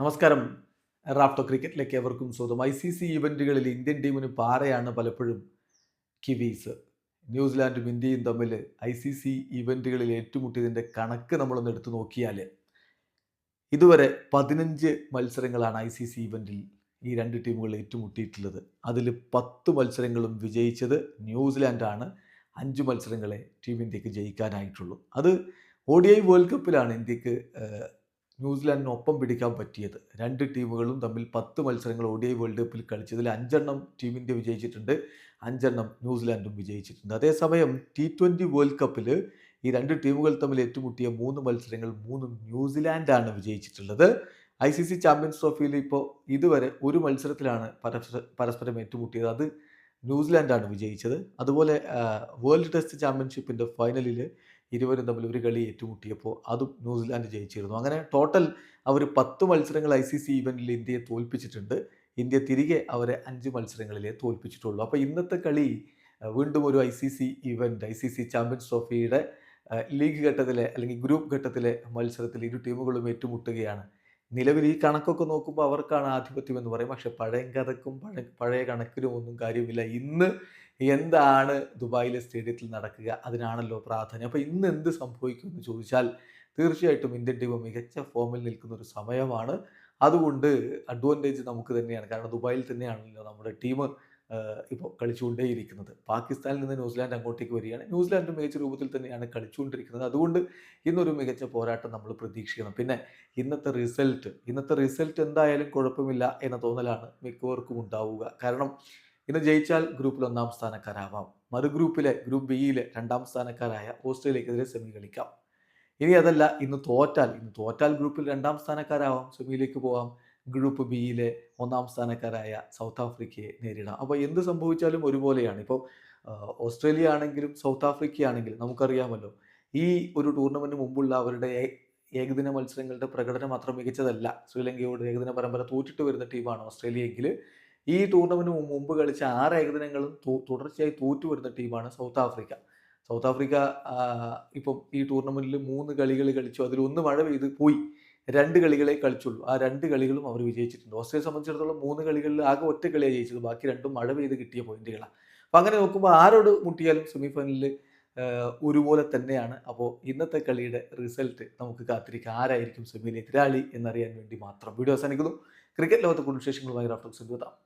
നമസ്കാരം. റാഫ്റ്റോ ക്രിക്കറ്റിലേക്ക് എവർക്കും സ്വന്തം ഐ സി സി ഇവന്റുകളിൽ ഇന്ത്യൻ ടീമിന് പാറയാണ് പലപ്പോഴും കിവീസ്. ന്യൂസിലാൻഡും ഇന്ത്യയും തമ്മിൽ ഐ സി സി ഇവന്റുകളിൽ ഏറ്റുമുട്ടിയതിന്റെ കണക്ക് നമ്മളൊന്ന് എടുത്തു നോക്കിയാൽ ഇതുവരെ പതിനഞ്ച് മത്സരങ്ങളാണ് ഐ സി സി ഇവന്റിൽ ഈ രണ്ട് ടീമുകൾ ഏറ്റുമുട്ടിയിട്ടുള്ളത്. അതിൽ പത്ത് മത്സരങ്ങളും വിജയിച്ചത് ന്യൂസിലാൻഡാണ്. അഞ്ച് മത്സരങ്ങളെ ടീം ഇന്ത്യയ്ക്ക് ജയിക്കാനായിട്ടുള്ളൂ. അത് ഒ ഡി ഐ വേൾഡ് കപ്പിലാണ് ഇന്ത്യയ്ക്ക് ഏഹ്, ന്യൂസിലാൻഡിന് ഒപ്പം പിടിക്കാൻ പറ്റിയത്. രണ്ട് ടീമുകളും തമ്മിൽ പത്ത് മത്സരങ്ങൾ ഒ വേൾഡ് കപ്പിൽ കളിച്ചതിൽ അഞ്ചെണ്ണം ടീം ഇന്ത്യ വിജയിച്ചിട്ടുണ്ട് അഞ്ചെണ്ണം ന്യൂസിലാൻഡും വിജയിച്ചിട്ടുണ്ട്. അതേസമയം ടി ട്വന്റി വേൾഡ് കപ്പിൽ ഈ രണ്ട് ടീമുകൾ തമ്മിൽ ഏറ്റുമുട്ടിയ മൂന്ന് മത്സരങ്ങൾ മൂന്നും ന്യൂസിലാൻഡാണ് വിജയിച്ചിട്ടുള്ളത്. ഐ സി സി ചാമ്പ്യൻസ് ട്രോഫിയിൽ ഇപ്പോൾ ഇതുവരെ ഒരു മത്സരത്തിലാണ് പരസ്പര പരസ്പരം ഏറ്റുമുട്ടിയത്. അത് ന്യൂസിലാൻഡാണ് വിജയിച്ചത്. അതുപോലെ വേൾഡ് ടെസ്റ്റ് ചാമ്പ്യൻഷിപ്പിന്റെ ഫൈനലിൽ ഇരുവരും തമ്മിൽ ഒരു കളി ഏറ്റുമുട്ടിയപ്പോൾ അതും ന്യൂസിലാൻഡ് ജയിച്ചിരുന്നു. അങ്ങനെ ടോട്ടൽ അവർ പത്ത് മത്സരങ്ങൾ ഐ സി സി ഇവന്റിൽ ഇന്ത്യയെ തോൽപ്പിച്ചിട്ടുണ്ട്. ഇന്ത്യ തിരികെ അവരെ അഞ്ച് മത്സരങ്ങളിലേ തോൽപ്പിച്ചിട്ടുള്ളൂ. അപ്പോൾ ഇന്നത്തെ കളി വീണ്ടും ഒരു I C C event I C C champions ട്രോഫിയുടെ league ഘട്ടത്തിലെ അല്ലെങ്കിൽ ഗ്രൂപ്പ് ഘട്ടത്തിലെ മത്സരത്തിൽ ഇരു ടീമുകളും ഏറ്റുമുട്ടുകയാണ്. നിലവിൽ ഈ കണക്കൊക്കെ നോക്കുമ്പോൾ അവർക്കാണ് ആധിപത്യം എന്ന് പറയും. പക്ഷേ പഴയ കഥക്കും പഴയ പഴയ കണക്കിനും ഒന്നും കാര്യമില്ല. ഇന്ന് എന്താണ് ദുബായിലെ സ്റ്റേഡിയത്തിൽ നടക്കുക? അതിനാണല്ലോ പ്രാധാന്യം. അപ്പോൾ ഇന്ന് എന്ത് സംഭവിക്കും എന്ന് ചോദിച്ചാൽ തീർച്ചയായിട്ടും ഇന്ത്യൻ ടീം മികച്ച ഫോമിൽ നിൽക്കുന്ന ഒരു സമയമാണ്. അതുകൊണ്ട് അഡ്വാന്റേജ് നമുക്ക് തന്നെയാണ്. കാരണം ദുബായിൽ തന്നെയാണല്ലോ നമ്മുടെ ടീം ഇപ്പോൾ കളിച്ചുകൊണ്ടേയിരിക്കുന്നത്. പാകിസ്ഥാനിൽ നിന്ന് ന്യൂസിലാൻഡ് അങ്ങോട്ടേക്ക് വരികയാണ്. ന്യൂസിലാൻഡ് മികച്ച രൂപത്തിൽ തന്നെയാണ് കളിച്ചുകൊണ്ടിരിക്കുന്നത്. അതുകൊണ്ട് ഇന്നൊരു മികച്ച പോരാട്ടം നമ്മൾ പ്രതീക്ഷിക്കണം. പിന്നെ ഇന്നത്തെ റിസൾട്ട് ഇന്നത്തെ റിസൾട്ട് എന്തായാലും കുഴപ്പമില്ല എന്ന തോന്നലാണ് മിക്കവർക്കും ഉണ്ടാവുക. കാരണം ഇന്ന് ജയിച്ചാൽ ഗ്രൂപ്പിൽ ഒന്നാം സ്ഥാനക്കാരാവാം. മറു ഗ്രൂപ്പിലെ ഗ്രൂപ്പ് ബിയിലെ രണ്ടാം സ്ഥാനക്കാരായ ഓസ്ട്രേലിയക്കെതിരെ സെമി കളിക്കാം. ഇനി അതല്ല ഇന്ന് തോറ്റാൽ ഇന്ന് തോറ്റാൽ ഗ്രൂപ്പിൽ രണ്ടാം സ്ഥാനക്കാരാവാം സെമിയിലേക്ക് പോവാം. ഗ്രൂപ്പ് ബിയിലെ ഒന്നാം സ്ഥാനക്കാരായ സൗത്ത് ആഫ്രിക്കയെ നേരിടാം. അപ്പോൾ എന്ത് സംഭവിച്ചാലും ഒരുപോലെയാണ്. ഇപ്പോൾ ഓസ്ട്രേലിയ ആണെങ്കിലും സൗത്ത് ആഫ്രിക്ക ആണെങ്കിലും നമുക്കറിയാമല്ലോ ഈ ഒരു ടൂർണമെന്റ് മുമ്പുള്ള അവരുടെ ഏകദിന മത്സരങ്ങളുടെ പ്രകടനം അത്ര മികച്ചതല്ല. ശ്രീലങ്കയോട് ഏകദിന പരമ്പര തോറ്റിട്ട് വരുന്ന ടീമാണ് ഓസ്ട്രേലിയ എങ്കിൽ ഈ ടൂർണമെന്റിന് മുമ്പ് കളിച്ച ആറ് ഏകദിനങ്ങളും തുടർച്ചയായി തോറ്റു വരുന്ന ടീമാണ് സൗത്ത് ആഫ്രിക്ക. സൗത്ത് ആഫ്രിക്ക ഇപ്പം ഈ ടൂർണമെന്റിൽ മൂന്ന് കളികൾ കളിച്ചു. അതിൽ ഒന്ന് മഴ പെയ്ത് പോയി. രണ്ട് കളികളെ കളിച്ചുള്ളൂ. ആ രണ്ട് കളികളും അവർ വിജയിച്ചിട്ടുണ്ട്. ഓസ്ട്രേലിയയെ സംബന്ധിച്ചിടത്തോളം മൂന്ന് കളികളിൽ ആകെ ഒറ്റ കളിയാണ് ജയിച്ചത്. ബാക്കി രണ്ടും മഴ പെയ്ത് കിട്ടിയ പോയിന്റുകളാണ് അപ്പം അങ്ങനെ നോക്കുമ്പോൾ ആരോട് മുട്ടിയാലും സെമിഫൈനലിൽ ഒരുപോലെ തന്നെയാണ്. അപ്പോൾ ഇന്നത്തെ കളിയുടെ റിസൾട്ട് നമുക്ക് കാത്തിരിക്കാം. ആരായിരിക്കും സെമിയിലെ എതിരാളി എന്നറിയാൻ വേണ്ടി മാത്രം. വീഡിയോ അവസാനിക്കുന്നു. ക്രിക്കറ്റ് ലോകത്തെ കൂടുതൽ വിശേഷങ്ങളുമായി റാഫ്റ്റോക്സ് എത്താം.